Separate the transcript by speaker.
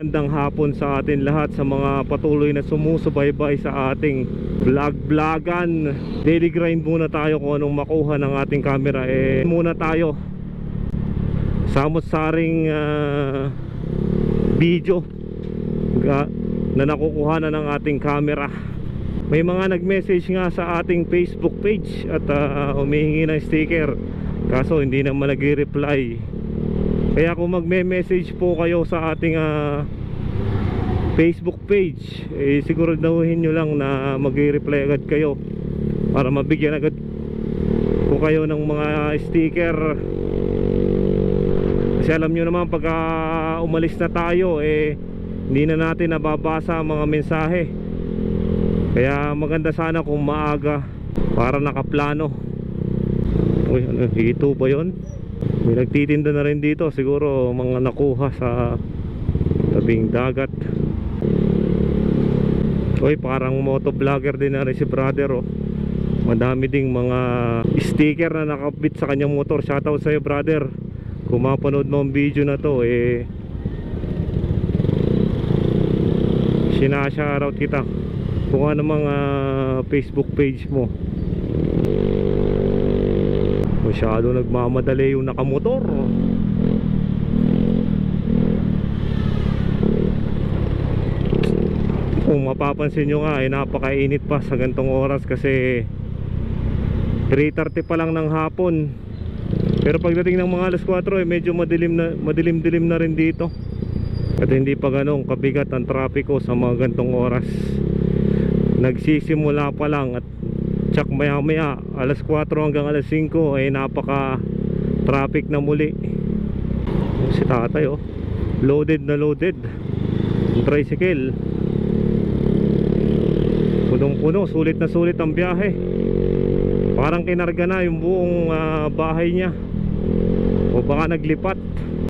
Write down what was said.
Speaker 1: Magandang hapon sa atin lahat sa mga patuloy na sumusubaybay sa ating vlog-vlogan. Daily grind muna tayo kung anong makuha ng ating camera. Eh, muna tayo. Samot-saring ah, video na nakukuha na ng ating camera. May mga nag-message nga sa ating Facebook page at ah, humihingi ng sticker. Kaso hindi naman nag-reply. Kaya kung magme-message po kayo sa ating ah, Facebook page, eh siguraduhin nyo lang na mag-reply agad kayo para mabigyan agad ko kayo ng mga sticker. Kasi alam nyo naman pag ah, umalis na tayo eh hindi na natin nababasa ang mga mensahe. Kaya maganda sana kung maaga para nakaplano. Uy, ano, hito ba yun? May nagtitinda na rin dito Siguro mga nakuha sa tabing dagat. Uy, parang motovlogger din na rin si brother oh. Madami ding mga sticker na nakabit sa kanyang motor. Shoutout sa'yo brother. Kung mapanood mo ang video na to eh Sinashoutout kita. Kung ano mga Facebook page mo Masyado nagmamadali yung nakamotor. Kung mapapansin nyo nga ay napakainit pa sa gantong oras kasi 3.30 pa lang ng hapon. Pero pagdating ng mga alas 4 eh medyo madilim na madilim-dilim na rin dito. At hindi pa ganong kabigat ang trapiko sa mga gantong oras. Nagsisimula pa lang at tsak maya maya alas 4 hanggang alas 5 ay napaka traffic na muli. Si tatay oh. Loaded na loaded. Tricycle. Punong puno sulit na sulit ang biyahe. Parang kinarga na yung buong ah, bahay niya. O baka naglipat